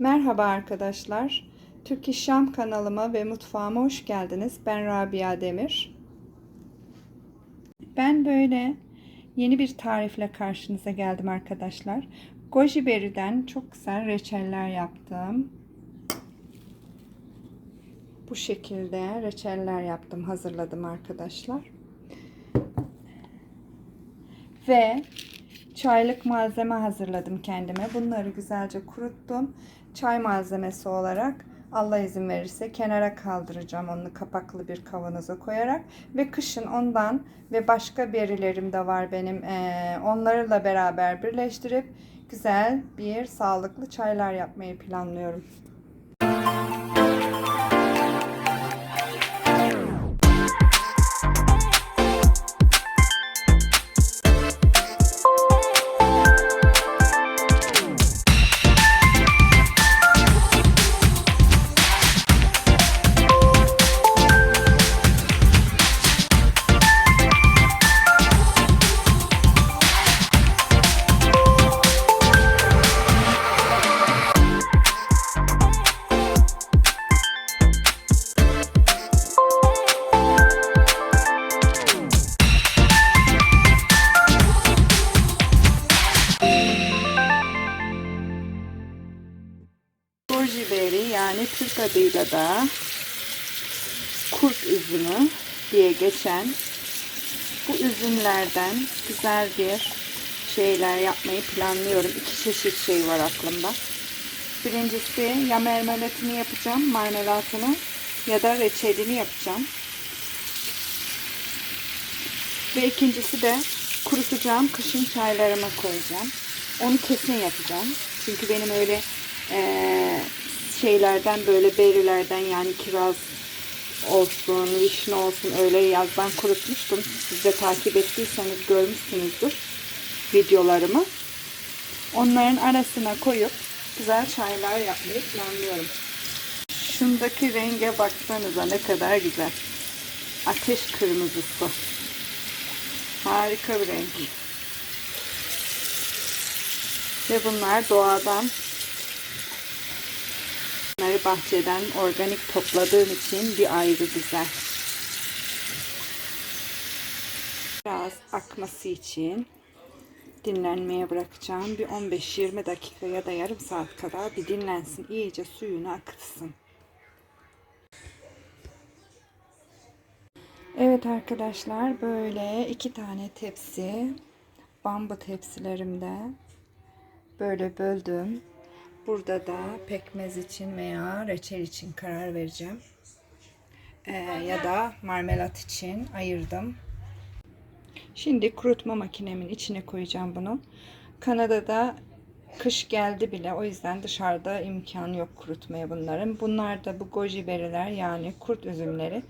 Merhaba arkadaşlar. Türk Şam kanalıma ve mutfağıma hoş geldiniz. Ben Rabia Demir. Ben böyle yeni bir tarifle karşınıza geldim arkadaşlar. Goji berry'den çok güzel reçeller yaptım. Bu şekilde reçeller yaptım, hazırladım arkadaşlar. Ve çaylık malzeme hazırladım kendime. Bunları güzelce kuruttum. Çay malzemesi olarak Allah izin verirse kenara kaldıracağım onu kapaklı bir kavanoza koyarak ve kışın ondan ve başka berilerim de var benim ee, onlarla beraber birleştirip güzel bir sağlıklı çaylar yapmayı planlıyorum. Türk adıyla da kurt üzümü diye geçen bu üzümlerden güzel bir şeyler yapmayı planlıyorum. İki çeşit şey var aklımda. Birincisi ya marmelatını yapacağım, marmelatını ya da reçelini yapacağım. Ve ikincisi de kurutacağım, kışın çaylarıma koyacağım. Onu kesin yapacağım. Çünkü benim öyle eee, şeylerden böyle berilerden yani kiraz olsun, vişne olsun öyle yazdan kurutmuştum. Siz de takip ettiyseniz görmüşsünüzdür videolarımı. Onların arasına koyup güzel çaylar yapmayı planlıyorum. Şundaki renge baksanıza ne kadar güzel. Ateş kırmızısı. Harika bir renk. Ve bunlar doğadan Bunları bahçeden organik topladığım için bir ayrı güzel. Biraz akması için dinlenmeye bırakacağım. Bir 15-20 dakika ya da yarım saat kadar bir dinlensin. İyice suyunu akıtsın. Evet arkadaşlar böyle iki tane tepsi bambu tepsilerimde böyle böldüm. Burada da pekmez için veya reçel için karar vereceğim. Ee, ya da marmelat için ayırdım. Şimdi kurutma makinemin içine koyacağım bunu. Kanada'da kış geldi bile o yüzden dışarıda imkan yok kurutmaya bunların. Bunlar da bu goji beriler yani kurt üzümleri.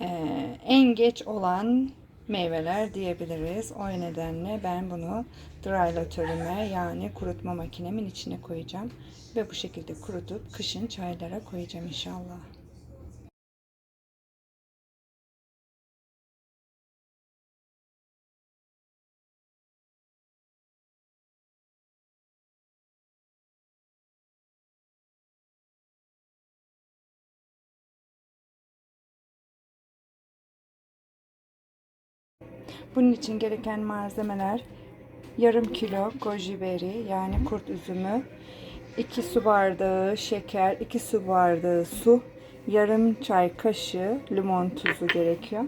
Ee, en geç olan meyveler diyebiliriz. O nedenle ben bunu drylatörüme yani kurutma makinemin içine koyacağım. Ve bu şekilde kurutup kışın çaylara koyacağım inşallah. Bunun için gereken malzemeler yarım kilo goji berry yani kurt üzümü, 2 su bardağı şeker, 2 su bardağı su, yarım çay kaşığı limon tuzu gerekiyor.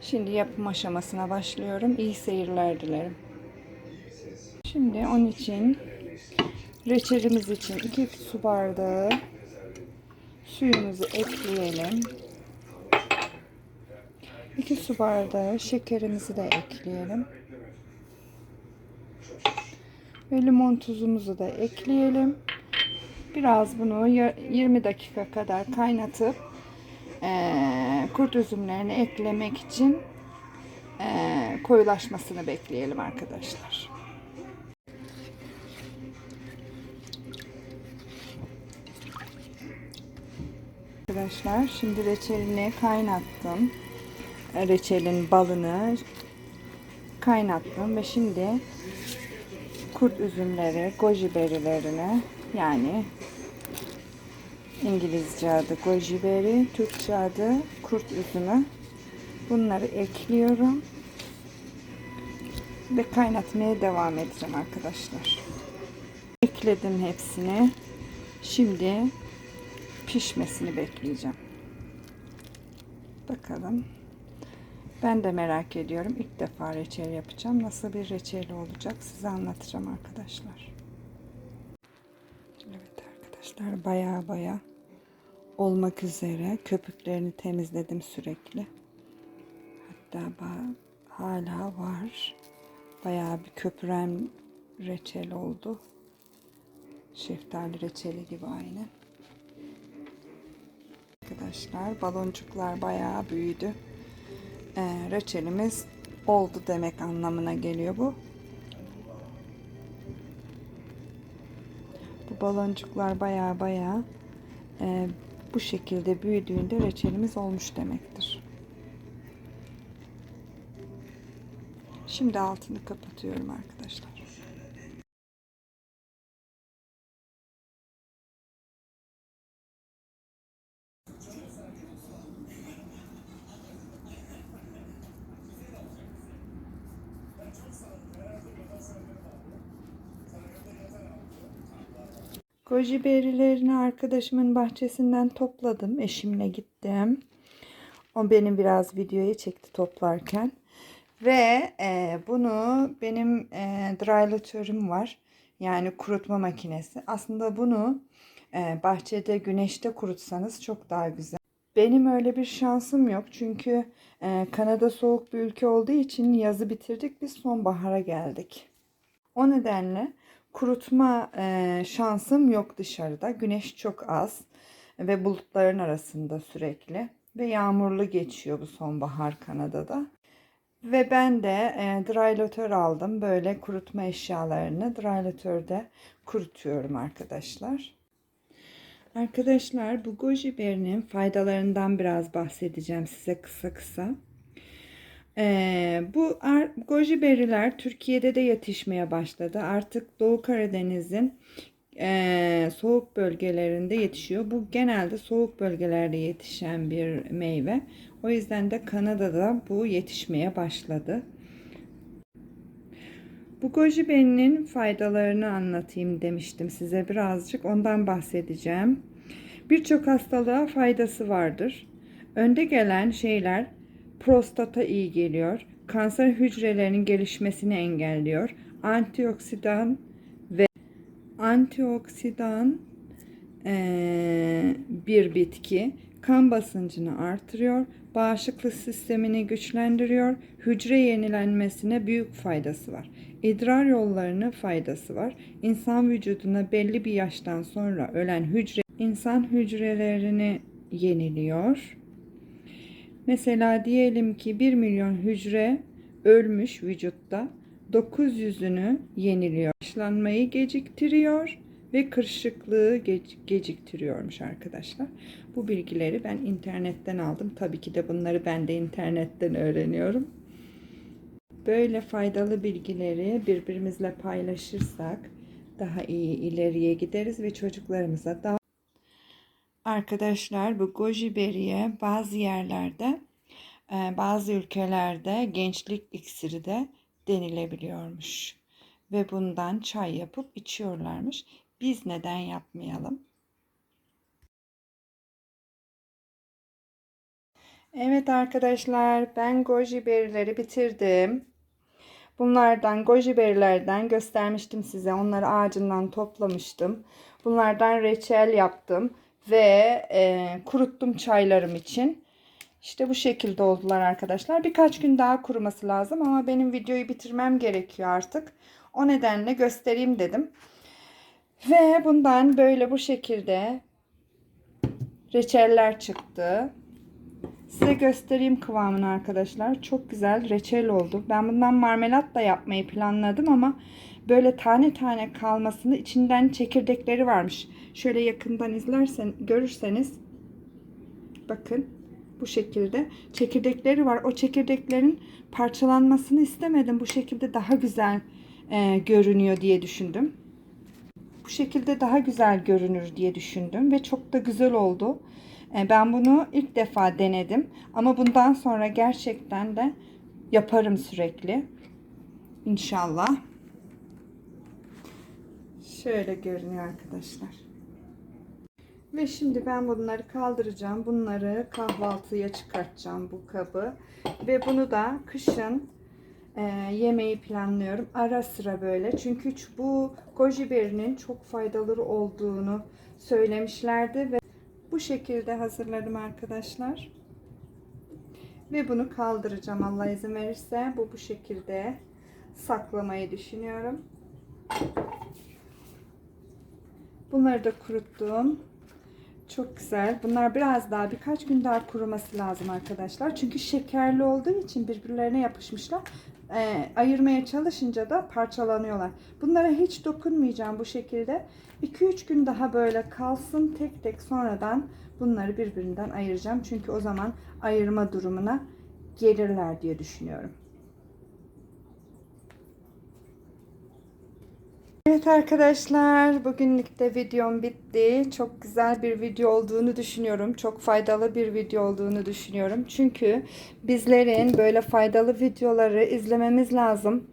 Şimdi yapım aşamasına başlıyorum. İyi seyirler dilerim. Şimdi onun için reçelimiz için 2 su bardağı suyumuzu ekleyelim. 2 su bardağı şekerimizi de ekleyelim. Ve limon tuzumuzu da ekleyelim. Biraz bunu 20 dakika kadar kaynatıp e, kurt üzümlerini eklemek için e, koyulaşmasını bekleyelim arkadaşlar. Arkadaşlar şimdi reçelini kaynattım. Reçelin balını kaynattım ve şimdi kurt üzümleri, goji berilerini yani İngilizce adı goji berry, Türkçe adı kurt üzümü. Bunları ekliyorum. Ve kaynatmaya devam edeceğim arkadaşlar. Ekledim hepsini. Şimdi pişmesini bekleyeceğim. Bakalım. Ben de merak ediyorum. İlk defa reçel yapacağım. Nasıl bir reçeli olacak size anlatacağım arkadaşlar. Evet arkadaşlar baya baya olmak üzere köpüklerini temizledim sürekli. Hatta hala var. Bayağı bir köpüren reçel oldu. Şeftali reçeli gibi aynı. Arkadaşlar baloncuklar bayağı büyüdü. Ee, reçelimiz oldu demek anlamına geliyor bu. Bu baloncuklar bayağı bayağı e, bu şekilde büyüdüğünde reçelimiz olmuş demektir. Şimdi altını kapatıyorum arkadaşlar. Goji berilerini arkadaşımın bahçesinden topladım. Eşimle gittim. O benim biraz videoyu çekti toplarken. Ve e, bunu benim e, drylatörüm var. Yani kurutma makinesi. Aslında bunu e, bahçede güneşte kurutsanız çok daha güzel. Benim öyle bir şansım yok. Çünkü e, Kanada soğuk bir ülke olduğu için yazı bitirdik. Biz sonbahara geldik. O nedenle kurutma e, şansım yok dışarıda. Güneş çok az ve bulutların arasında sürekli ve yağmurlu geçiyor bu sonbahar Kanada'da. Ve ben de e, drylatör aldım. Böyle kurutma eşyalarını drylatörde kurutuyorum arkadaşlar. Arkadaşlar bu goji berinin faydalarından biraz bahsedeceğim size kısa kısa. Ee, bu goji beriler Türkiye'de de yetişmeye başladı. Artık Doğu Karadeniz'in e, soğuk bölgelerinde yetişiyor. Bu genelde soğuk bölgelerde yetişen bir meyve. O yüzden de Kanada'da bu yetişmeye başladı. Bu goji berinin faydalarını anlatayım demiştim size birazcık. Ondan bahsedeceğim. Birçok hastalığa faydası vardır. Önde gelen şeyler prostata iyi geliyor. Kanser hücrelerinin gelişmesini engelliyor. Antioksidan ve antioksidan ee, bir bitki kan basıncını artırıyor, bağışıklık sistemini güçlendiriyor, hücre yenilenmesine büyük faydası var. İdrar yollarına faydası var. İnsan vücuduna belli bir yaştan sonra ölen hücre insan hücrelerini yeniliyor. Mesela diyelim ki 1 milyon hücre ölmüş vücutta 900'ünü yeniliyor. Yaşlanmayı geciktiriyor ve kırışıklığı ge- geciktiriyormuş arkadaşlar. Bu bilgileri ben internetten aldım. Tabii ki de bunları ben de internetten öğreniyorum. Böyle faydalı bilgileri birbirimizle paylaşırsak daha iyi ileriye gideriz ve çocuklarımıza daha Arkadaşlar bu goji beriye bazı yerlerde e, bazı ülkelerde gençlik iksiri de denilebiliyormuş. Ve bundan çay yapıp içiyorlarmış. Biz neden yapmayalım? Evet arkadaşlar ben goji berileri bitirdim. Bunlardan goji berilerden göstermiştim size. Onları ağacından toplamıştım. Bunlardan reçel yaptım ve e, kuruttum çaylarım için. İşte bu şekilde oldular arkadaşlar. Birkaç gün daha kuruması lazım ama benim videoyu bitirmem gerekiyor artık. O nedenle göstereyim dedim. Ve bundan böyle bu şekilde reçeller çıktı. Size göstereyim kıvamını arkadaşlar. Çok güzel reçel oldu. Ben bundan marmelat da yapmayı planladım ama böyle tane tane kalmasını içinden çekirdekleri varmış. Şöyle yakından izlersen görürseniz bakın bu şekilde çekirdekleri var. O çekirdeklerin parçalanmasını istemedim. Bu şekilde daha güzel e, görünüyor diye düşündüm. Bu şekilde daha güzel görünür diye düşündüm ve çok da güzel oldu. E, Ben bunu ilk defa denedim ama bundan sonra gerçekten de yaparım sürekli. İnşallah. Şöyle görünüyor arkadaşlar. Ve şimdi ben bunları kaldıracağım. Bunları kahvaltıya çıkartacağım bu kabı. Ve bunu da kışın e, yemeği planlıyorum. Ara sıra böyle. Çünkü bu goji berinin çok faydalı olduğunu söylemişlerdi ve bu şekilde hazırladım arkadaşlar. Ve bunu kaldıracağım Allah izin verirse. Bu bu şekilde saklamayı düşünüyorum. Bunları da kuruttum. Çok güzel. Bunlar biraz daha birkaç gün daha kuruması lazım arkadaşlar. Çünkü şekerli olduğu için birbirlerine yapışmışlar. Ee, ayırmaya çalışınca da parçalanıyorlar. Bunlara hiç dokunmayacağım bu şekilde. 2-3 gün daha böyle kalsın tek tek sonradan bunları birbirinden ayıracağım. Çünkü o zaman ayırma durumuna gelirler diye düşünüyorum. Evet arkadaşlar bugünlük de videom bitti. Çok güzel bir video olduğunu düşünüyorum. Çok faydalı bir video olduğunu düşünüyorum. Çünkü bizlerin böyle faydalı videoları izlememiz lazım.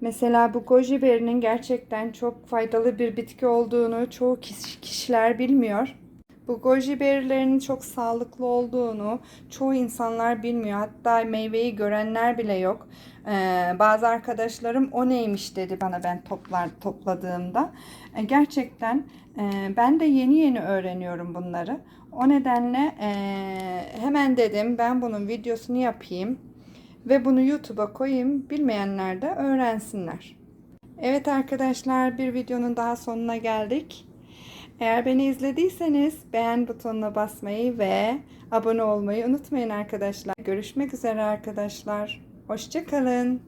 Mesela bu goji berinin gerçekten çok faydalı bir bitki olduğunu çoğu kişi- kişiler bilmiyor. Bu goji berry'lerin çok sağlıklı olduğunu çoğu insanlar bilmiyor. Hatta meyveyi görenler bile yok. Ee, bazı arkadaşlarım o neymiş dedi bana ben toplar topladığımda. Ee, gerçekten e, ben de yeni yeni öğreniyorum bunları. O nedenle e, hemen dedim ben bunun videosunu yapayım ve bunu YouTube'a koyayım. Bilmeyenler de öğrensinler. Evet arkadaşlar bir videonun daha sonuna geldik. Eğer beni izlediyseniz beğen butonuna basmayı ve abone olmayı unutmayın arkadaşlar. Görüşmek üzere arkadaşlar. Hoşçakalın.